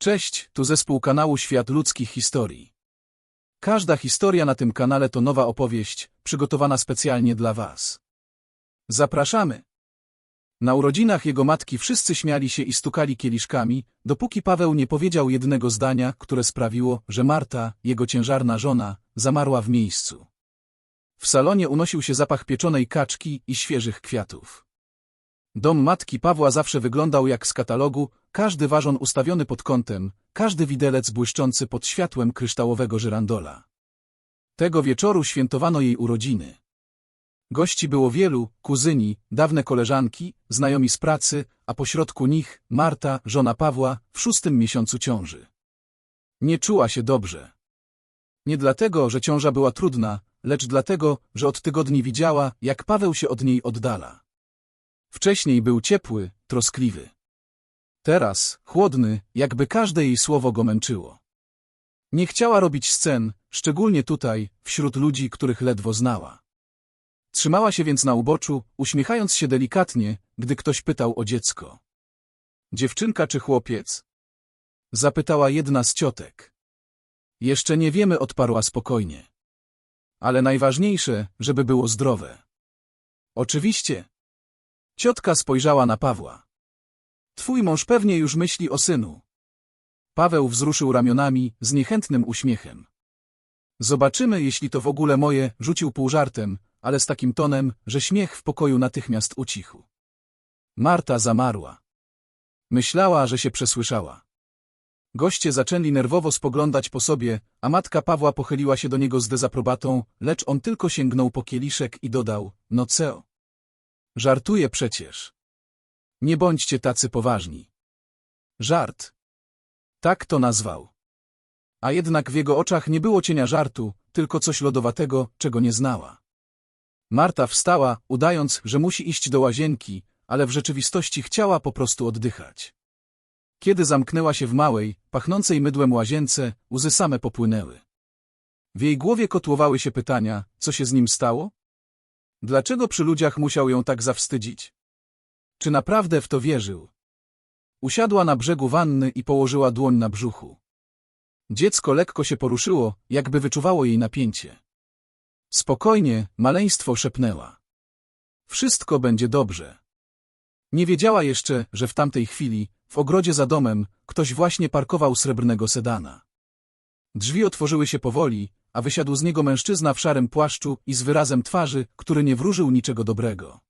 Cześć, tu zespół kanału Świat Ludzkich Historii. Każda historia na tym kanale to nowa opowieść, przygotowana specjalnie dla Was. Zapraszamy! Na urodzinach jego matki wszyscy śmiali się i stukali kieliszkami, dopóki Paweł nie powiedział jednego zdania, które sprawiło, że Marta, jego ciężarna żona, zamarła w miejscu. W salonie unosił się zapach pieczonej kaczki i świeżych kwiatów. Dom matki Pawła zawsze wyglądał jak z katalogu, każdy ważon ustawiony pod kątem, każdy widelec błyszczący pod światłem kryształowego żyrandola. Tego wieczoru świętowano jej urodziny. Gości było wielu, kuzyni, dawne koleżanki, znajomi z pracy, a pośrodku nich Marta, żona Pawła, w szóstym miesiącu ciąży. Nie czuła się dobrze. Nie dlatego, że ciąża była trudna, lecz dlatego, że od tygodni widziała, jak Paweł się od niej oddala. Wcześniej był ciepły, troskliwy. Teraz, chłodny, jakby każde jej słowo go męczyło. Nie chciała robić scen, szczególnie tutaj, wśród ludzi, których ledwo znała. Trzymała się więc na uboczu, uśmiechając się delikatnie, gdy ktoś pytał o dziecko. Dziewczynka czy chłopiec? Zapytała jedna z ciotek. Jeszcze nie wiemy, odparła spokojnie. Ale najważniejsze, żeby było zdrowe. Oczywiście. Ciotka spojrzała na Pawła. Twój mąż pewnie już myśli o synu. Paweł wzruszył ramionami z niechętnym uśmiechem. Zobaczymy, jeśli to w ogóle moje, rzucił pół żartem, ale z takim tonem, że śmiech w pokoju natychmiast ucichł. Marta zamarła. Myślała, że się przesłyszała. Goście zaczęli nerwowo spoglądać po sobie, a matka Pawła pochyliła się do niego z dezaprobatą, lecz on tylko sięgnął po kieliszek i dodał, no co? Żartuję przecież. Nie bądźcie tacy poważni. Żart. Tak to nazwał. A jednak w jego oczach nie było cienia żartu, tylko coś lodowatego, czego nie znała. Marta wstała, udając, że musi iść do łazienki, ale w rzeczywistości chciała po prostu oddychać. Kiedy zamknęła się w małej, pachnącej mydłem łazience, łzy same popłynęły. W jej głowie kotłowały się pytania, co się z nim stało? Dlaczego przy ludziach musiał ją tak zawstydzić? Czy naprawdę w to wierzył? Usiadła na brzegu wanny i położyła dłoń na brzuchu. Dziecko lekko się poruszyło, jakby wyczuwało jej napięcie. Spokojnie, maleństwo szepnęła. Wszystko będzie dobrze. Nie wiedziała jeszcze, że w tamtej chwili, w ogrodzie za domem, ktoś właśnie parkował srebrnego sedana. Drzwi otworzyły się powoli, a wysiadł z niego mężczyzna w szarym płaszczu i z wyrazem twarzy, który nie wróżył niczego dobrego.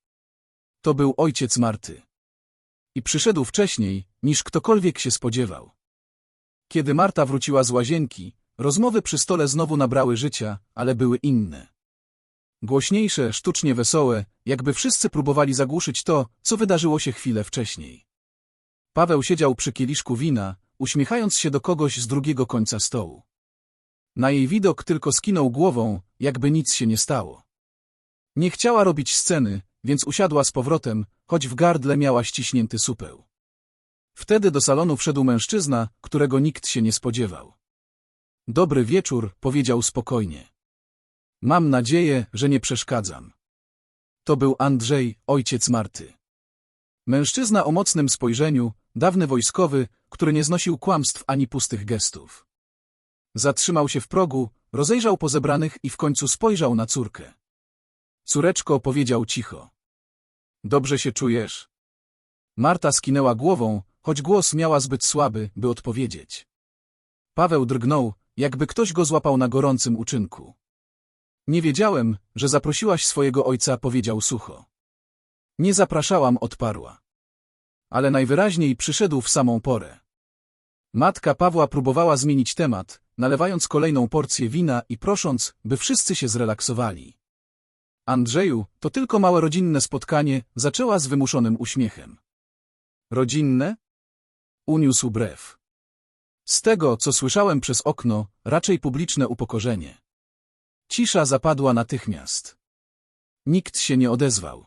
To był ojciec Marty. I przyszedł wcześniej, niż ktokolwiek się spodziewał. Kiedy Marta wróciła z łazienki, rozmowy przy stole znowu nabrały życia, ale były inne. Głośniejsze, sztucznie wesołe, jakby wszyscy próbowali zagłuszyć to, co wydarzyło się chwilę wcześniej. Paweł siedział przy kieliszku wina, uśmiechając się do kogoś z drugiego końca stołu. Na jej widok tylko skinął głową, jakby nic się nie stało. Nie chciała robić sceny, więc usiadła z powrotem, choć w gardle miała ściśnięty supeł. Wtedy do salonu wszedł mężczyzna, którego nikt się nie spodziewał. Dobry wieczór, powiedział spokojnie. Mam nadzieję, że nie przeszkadzam. To był Andrzej, ojciec Marty. Mężczyzna o mocnym spojrzeniu, dawny wojskowy, który nie znosił kłamstw ani pustych gestów. Zatrzymał się w progu, rozejrzał po zebranych i w końcu spojrzał na córkę. Córeczko powiedział cicho. Dobrze się czujesz? Marta skinęła głową, choć głos miała zbyt słaby, by odpowiedzieć. Paweł drgnął, jakby ktoś go złapał na gorącym uczynku. Nie wiedziałem, że zaprosiłaś swojego ojca, powiedział sucho. Nie zapraszałam, odparła. Ale najwyraźniej przyszedł w samą porę. Matka Pawła próbowała zmienić temat, nalewając kolejną porcję wina i prosząc, by wszyscy się zrelaksowali. Andrzeju, to tylko małe rodzinne spotkanie, zaczęła z wymuszonym uśmiechem. Rodzinne? Uniósł brew. Z tego, co słyszałem przez okno, raczej publiczne upokorzenie. Cisza zapadła natychmiast. Nikt się nie odezwał.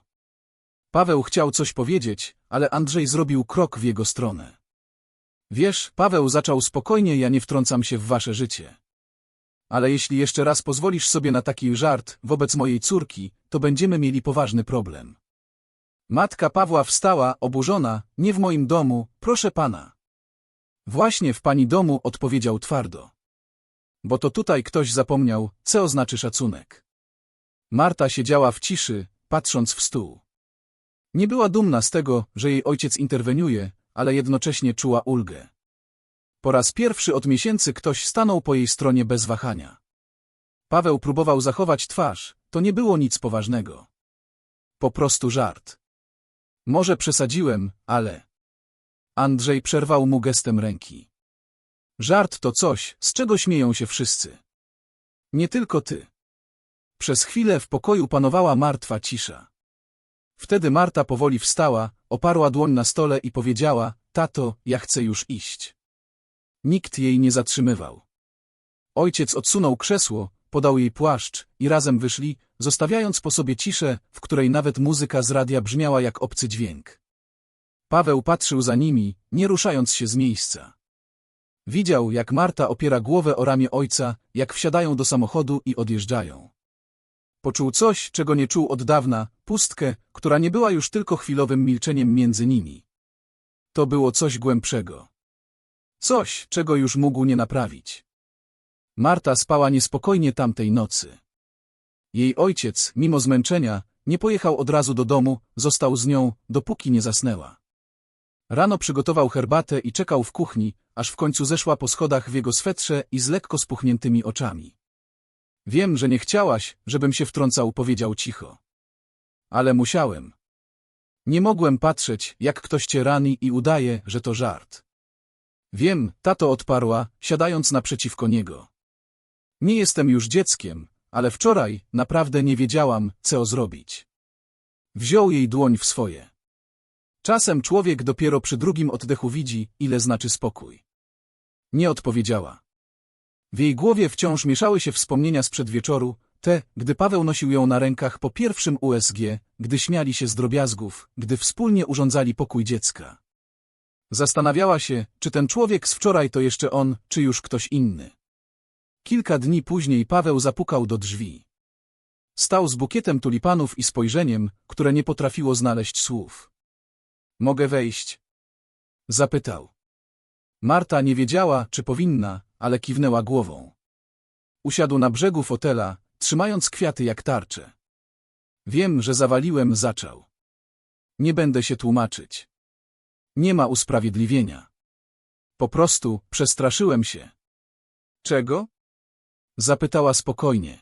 Paweł chciał coś powiedzieć, ale Andrzej zrobił krok w jego stronę. Wiesz, Paweł zaczął spokojnie, ja nie wtrącam się w wasze życie. Ale jeśli jeszcze raz pozwolisz sobie na taki żart wobec mojej córki, to będziemy mieli poważny problem. Matka Pawła wstała, oburzona, nie w moim domu, proszę pana. Właśnie w pani domu odpowiedział twardo. Bo to tutaj ktoś zapomniał, co oznaczy szacunek. Marta siedziała w ciszy, patrząc w stół. Nie była dumna z tego, że jej ojciec interweniuje, ale jednocześnie czuła ulgę. Po raz pierwszy od miesięcy ktoś stanął po jej stronie bez wahania. Paweł próbował zachować twarz, to nie było nic poważnego. Po prostu żart. Może przesadziłem, ale... Andrzej przerwał mu gestem ręki. Żart to coś, z czego śmieją się wszyscy. Nie tylko ty. Przez chwilę w pokoju panowała martwa cisza. Wtedy Marta powoli wstała, oparła dłoń na stole i powiedziała, tato, ja chcę już iść. Nikt jej nie zatrzymywał. Ojciec odsunął krzesło, podał jej płaszcz i razem wyszli, zostawiając po sobie ciszę, w której nawet muzyka z radia brzmiała jak obcy dźwięk. Paweł patrzył za nimi, nie ruszając się z miejsca. Widział, jak Marta opiera głowę o ramię ojca, jak wsiadają do samochodu i odjeżdżają. Poczuł coś, czego nie czuł od dawna, pustkę, która nie była już tylko chwilowym milczeniem między nimi. To było coś głębszego. Coś, czego już mógł nie naprawić. Marta spała niespokojnie tamtej nocy. Jej ojciec, mimo zmęczenia, nie pojechał od razu do domu, został z nią, dopóki nie zasnęła. Rano przygotował herbatę i czekał w kuchni, aż w końcu zeszła po schodach w jego swetrze i z lekko spuchniętymi oczami. Wiem, że nie chciałaś, żebym się wtrącał, powiedział cicho. Ale musiałem. Nie mogłem patrzeć, jak ktoś cię rani i udaje, że to żart. Wiem, tato odparła, siadając naprzeciwko niego. Nie jestem już dzieckiem, ale wczoraj naprawdę nie wiedziałam, co zrobić. Wziął jej dłoń w swoje. Czasem człowiek dopiero przy drugim oddechu widzi, ile znaczy spokój. Nie odpowiedziała. W jej głowie wciąż mieszały się wspomnienia sprzed wieczoru, te, gdy Paweł nosił ją na rękach po pierwszym USG, gdy śmiali się z drobiazgów, gdy wspólnie urządzali pokój dziecka. Zastanawiała się, czy ten człowiek z wczoraj to jeszcze on, czy już ktoś inny. Kilka dni później Paweł zapukał do drzwi. Stał z bukietem tulipanów i spojrzeniem, które nie potrafiło znaleźć słów. Mogę wejść? Zapytał. Marta nie wiedziała, czy powinna, ale kiwnęła głową. Usiadł na brzegu fotela, trzymając kwiaty jak tarcze. Wiem, że zawaliłem, zaczął. Nie będę się tłumaczyć. Nie ma usprawiedliwienia. Po prostu przestraszyłem się. Czego? Zapytała spokojnie.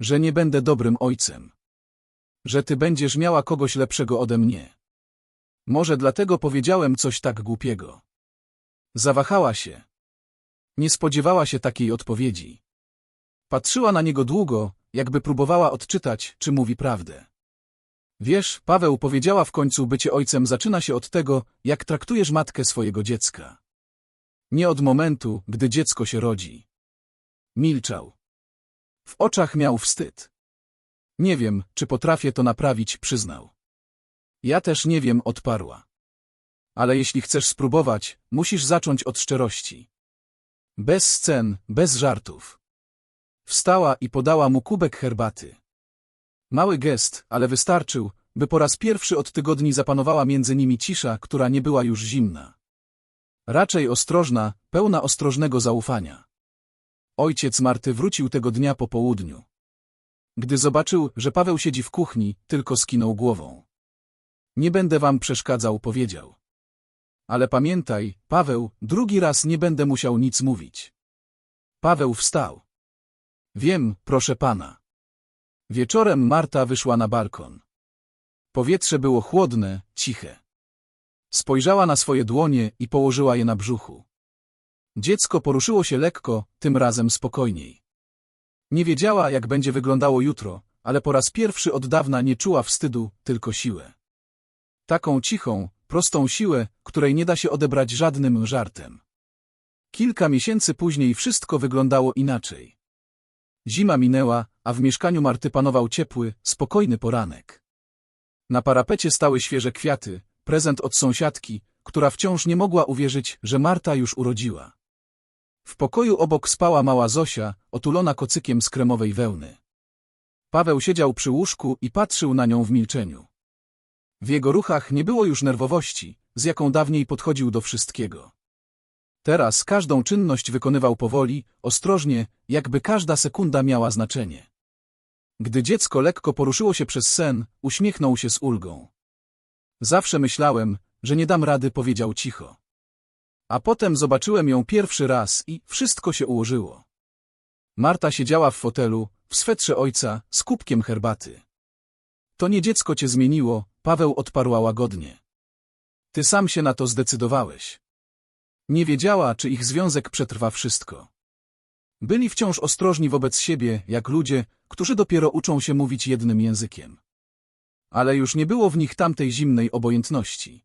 Że nie będę dobrym ojcem. Że ty będziesz miała kogoś lepszego ode mnie. Może dlatego powiedziałem coś tak głupiego. Zawahała się. Nie spodziewała się takiej odpowiedzi. Patrzyła na niego długo, jakby próbowała odczytać, czy mówi prawdę. Wiesz, Paweł powiedziała w końcu, bycie ojcem zaczyna się od tego, jak traktujesz matkę swojego dziecka. Nie od momentu, gdy dziecko się rodzi. Milczał. W oczach miał wstyd. Nie wiem, czy potrafię to naprawić, przyznał. Ja też nie wiem, odparła. Ale jeśli chcesz spróbować, musisz zacząć od szczerości. Bez scen, bez żartów. Wstała i podała mu kubek herbaty. Mały gest, ale wystarczył, by po raz pierwszy od tygodni zapanowała między nimi cisza, która nie była już zimna. Raczej ostrożna, pełna ostrożnego zaufania. Ojciec Marty wrócił tego dnia po południu. Gdy zobaczył, że Paweł siedzi w kuchni, tylko skinął głową. Nie będę wam przeszkadzał, powiedział. Ale pamiętaj, Paweł, drugi raz nie będę musiał nic mówić. Paweł wstał. Wiem, proszę pana. Wieczorem Marta wyszła na balkon. Powietrze było chłodne, ciche. Spojrzała na swoje dłonie i położyła je na brzuchu. Dziecko poruszyło się lekko, tym razem spokojniej. Nie wiedziała, jak będzie wyglądało jutro, ale po raz pierwszy od dawna nie czuła wstydu, tylko siłę. Taką cichą, prostą siłę, której nie da się odebrać żadnym żartem. Kilka miesięcy później wszystko wyglądało inaczej. Zima minęła, a w mieszkaniu Marty panował ciepły, spokojny poranek. Na parapecie stały świeże kwiaty, prezent od sąsiadki, która wciąż nie mogła uwierzyć, że Marta już urodziła. W pokoju obok spała mała Zosia, otulona kocykiem z kremowej wełny. Paweł siedział przy łóżku i patrzył na nią w milczeniu. W jego ruchach nie było już nerwowości, z jaką dawniej podchodził do wszystkiego. Teraz każdą czynność wykonywał powoli, ostrożnie, jakby każda sekunda miała znaczenie. Gdy dziecko lekko poruszyło się przez sen, uśmiechnął się z ulgą. Zawsze myślałem, że nie dam rady, powiedział cicho. A potem zobaczyłem ją pierwszy raz i wszystko się ułożyło. Marta siedziała w fotelu, w swetrze ojca, z kubkiem herbaty. To nie dziecko cię zmieniło, Paweł odparła łagodnie. Ty sam się na to zdecydowałeś. Nie wiedziała, czy ich związek przetrwa wszystko. Byli wciąż ostrożni wobec siebie, jak ludzie, którzy dopiero uczą się mówić jednym językiem. Ale już nie było w nich tamtej zimnej obojętności.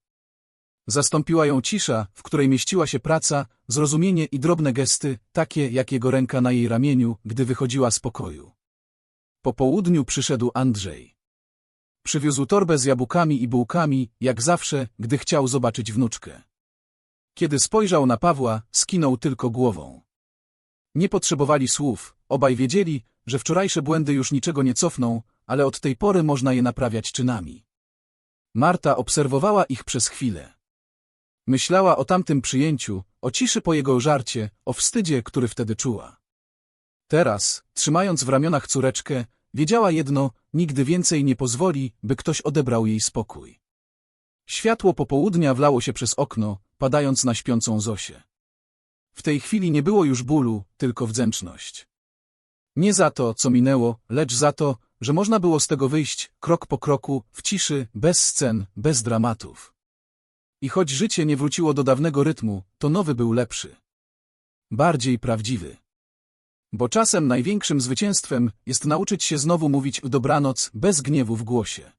Zastąpiła ją cisza, w której mieściła się praca, zrozumienie i drobne gesty, takie jak jego ręka na jej ramieniu, gdy wychodziła z pokoju. Po południu przyszedł Andrzej. Przywiózł torbę z jabłkami i bułkami, jak zawsze, gdy chciał zobaczyć wnuczkę. Kiedy spojrzał na Pawła, skinął tylko głową. Nie potrzebowali słów, obaj wiedzieli, że wczorajsze błędy już niczego nie cofną, ale od tej pory można je naprawiać czynami. Marta obserwowała ich przez chwilę. Myślała o tamtym przyjęciu, o ciszy po jego żarcie, o wstydzie, który wtedy czuła. Teraz, trzymając w ramionach córeczkę, wiedziała jedno, nigdy więcej nie pozwoli, by ktoś odebrał jej spokój. Światło popołudnia wlało się przez okno, padając na śpiącą Zosię. W tej chwili nie było już bólu, tylko wdzięczność. Nie za to, co minęło, lecz za to, że można było z tego wyjść, krok po kroku, w ciszy, bez scen, bez dramatów. I choć życie nie wróciło do dawnego rytmu, to nowy był lepszy. Bardziej prawdziwy. Bo czasem największym zwycięstwem jest nauczyć się znowu mówić dobranoc bez gniewu w głosie.